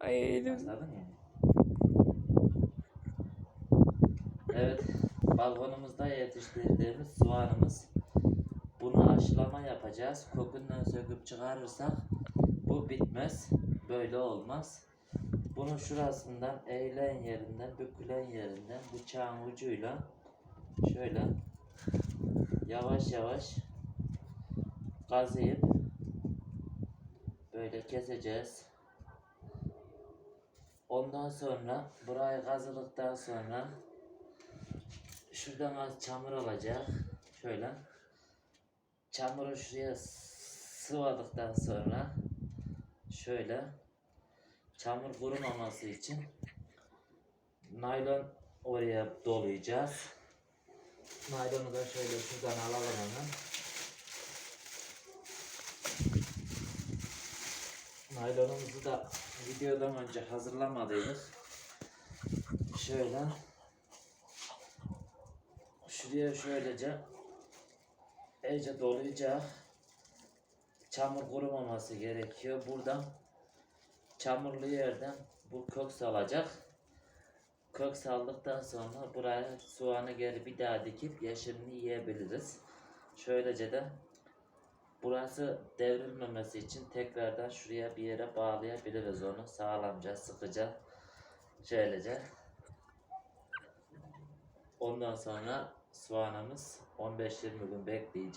Ay elim. Başladın mı? Evet, balkonumuzda yetiştirdiğimiz soğanımız. Bunu aşılama yapacağız. Kokundan söküp çıkarırsak bu bitmez. Böyle olmaz. Bunun şurasından eğilen yerinden, bükülen yerinden bıçağın ucuyla şöyle yavaş yavaş kazıyıp böyle keseceğiz. Ondan sonra burayı kazıdıktan sonra şuradan az çamur alacak. Şöyle. Çamuru şuraya sıvadıktan sonra şöyle çamur kurumaması için naylon oraya dolayacağız. Naylonu da şöyle şuradan alalım hemen. Naylonumuzu da videodan önce hazırlamadıydık. Şöyle şuraya şöylece iyice dolayacak. Çamur kurumaması gerekiyor. Buradan çamurlu yerden bu kök salacak. Kök saldıktan sonra buraya soğanı geri bir daha dikip yeşilini yiyebiliriz. Şöylece de burası devrilmemesi için tekrardan şuraya bir yere bağlayabiliriz onu. Sağlamca, sıkıca. Şöylece. Ondan sonra soğanımız 15-20 gün bekleyeceğiz.